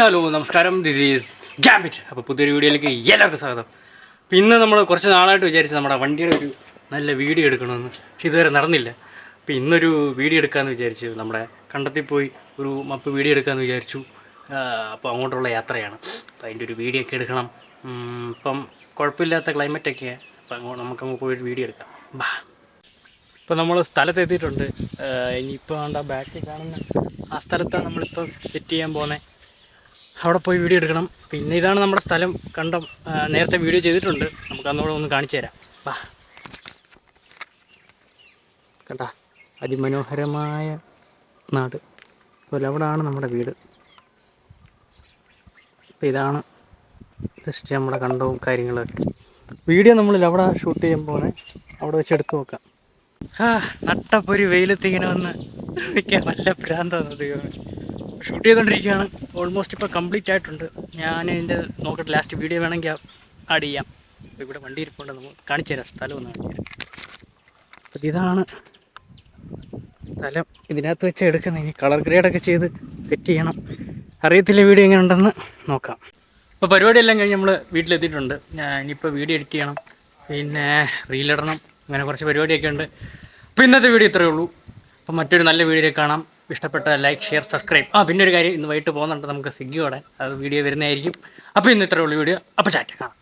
Hello നമസ്കാരം. This is gambit അപ്പോൾ പുതിയൊരു വീഡിയോയിലേക്ക് എല്ലാവർക്കും സ്വാഗതം. അപ്പോൾ ഇന്ന് നമ്മൾ കുറച്ച് നാളായിട്ട് വിചാരിച്ച് നമ്മുടെ വണ്ടിയുടെ ഒരു നല്ല വീഡിയോ എടുക്കണമെന്ന് പക്ഷെ ഇതുവരെ നടന്നില്ല. അപ്പോൾ ഇന്നൊരു വീഡിയോ എടുക്കാമെന്ന് വിചാരിച്ചു നമ്മുടെ കണ്ടത്തിൽ പോയി ഒരു മപ്പ് വീഡിയോ എടുക്കാമെന്ന് വിചാരിച്ചു. അപ്പോൾ അങ്ങോട്ടുള്ള യാത്രയാണ്. അപ്പോൾ അതിന്റെ ഒരു വീഡിയോ ഒക്കെ എടുക്കണം. ഇപ്പം കുഴപ്പമില്ലാത്ത ക്ലൈമറ്റൊക്കെ അപ്പോൾ അങ്ങോട്ട് നമുക്കങ്ങ് പോയിട്ട് വീഡിയോ എടുക്കാം. ബാ. ഇപ്പോൾ നമ്മൾ സ്ഥലത്തെത്തിയിട്ടുണ്ട്. ഇനിയിപ്പോൾ വേണ്ട ബാക്കിൽ കാണുന്ന ആ സ്ഥലത്താണ് നമ്മളിപ്പോൾ സെറ്റ് ചെയ്യാൻ പോകുന്നത് അവിടെ പോയി വീഡിയോ എടുക്കണം. പിന്നെ ഇതാണ് നമ്മുടെ സ്ഥലം. കണ്ടം നേരത്തെ വീഡിയോ ചെയ്തിട്ടുണ്ട്. നമുക്ക് അന്നോടെ ഒന്ന് കാണിച്ചു തരാം. വാ. കണ്ട? അതിമനോഹരമായ നാട്. അതുപോലെ അവിടെയാണ് നമ്മുടെ വീട്. അപ്പോൾ ഇതാണ് ജസ്റ്റ് നമ്മുടെ കണ്ടവും കാര്യങ്ങളൊക്കെ വീഡിയോ നമ്മൾ അവിടെ ഷൂട്ട് പോകുന്നത് അവിടെ വെച്ച് എടുത്ത് നോക്കാം. ആ നട്ടപ്പൊരു വെയിലെത്തിങ്ങനെ വന്ന് നിൽക്കാൻ നല്ല ഭ്രാന്താണ് ദൈവമേ. ഷൂട്ട് ചെയ്തുകൊണ്ടിരിക്കുകയാണ് ഓൾമോസ്റ്റ് ഇപ്പോൾ കംപ്ലീറ്റ് ആയിട്ടുണ്ട്. ഞാൻ ഇതിന്റെ നോക്കട്ടെ ലാസ്റ്റ് വീഡിയോ വേണമെങ്കിൽ ആഡ് ചെയ്യാം. അപ്പോൾ ഇവിടെ വണ്ടി ഇരിപ്പുണ്ട്. നമുക്ക് കാണിച്ചു തരാം. സ്ഥലം ഒന്ന് കാണിച്ചു തരാം. അപ്പം ഇതാണ് സ്ഥലം. ഇതിനകത്ത് വെച്ച് എടുക്കുന്ന ഇനി കളർ ഗ്രേഡൊക്കെ ചെയ്ത് സെറ്റ് ചെയ്യണം. അറിയത്തില്ല വീഡിയോ എങ്ങനെ ഉണ്ടെന്ന് നോക്കാം. അപ്പോൾ പരിപാടിയെല്ലാം കഴിഞ്ഞ് നമ്മൾ വീട്ടിലെത്തിയിട്ടുണ്ട്. ഞാൻ ഇനിയിപ്പോൾ വീഡിയോ എഡിറ്റ് ചെയ്യണം. പിന്നെ റീലിടണം അങ്ങനെ കുറച്ച് പരിപാടിയൊക്കെ ഉണ്ട്. അപ്പോൾ ഇന്നത്തെ വീഡിയോ ഇത്രയേ ഉള്ളൂ. അപ്പോൾ മറ്റൊരു നല്ല വീഡിയോ കാണാം. ഇഷ്ടപ്പെട്ട ലൈക്ക് ഷെയർ സബ്സ്ക്രൈബ്. ആ പിന്നെ ഒരു കാര്യം ഇന്ന് വൈകിട്ട് പോകുന്നുണ്ട് നമുക്ക് സ്വിഗ്ഗിയോടെ അത് വീഡിയോ വരുന്നതായിരിക്കും. അപ്പോൾ ഇന്ന് ഇത്രയുള്ള വീഡിയോ. അപ്പോൾ ചാറ്റ് കാണാം